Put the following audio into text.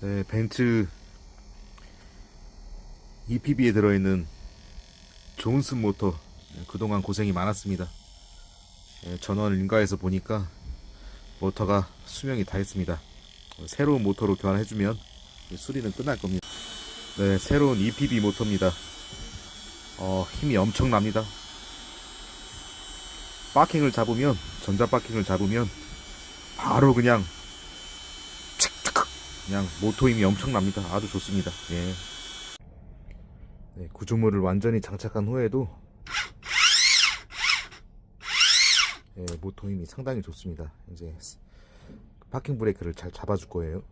네, 벤츠 EPB에 들어있는 존슨 모터 네, 그동안 고생이 많았습니다. 네, 전원을 인가해서 보니까 모터가 수명이 다 했습니다. 어, 새로운 모터로 교환해주면 수리는 끝날 겁니다. 네, 새로운 EPB 모터입니다. 어, 힘이 엄청납니다. 바킹을 잡으면, 전자 바킹을 잡으면, 바로 그냥, 그냥 모터 힘이 엄청납니다. 아주 좋습니다. 예. 네, 구조물을 완전히 장착한 후에도, 예, 모터 힘이 상당히 좋습니다. 이제, 파킹 브레이크를 잘 잡아줄 거예요.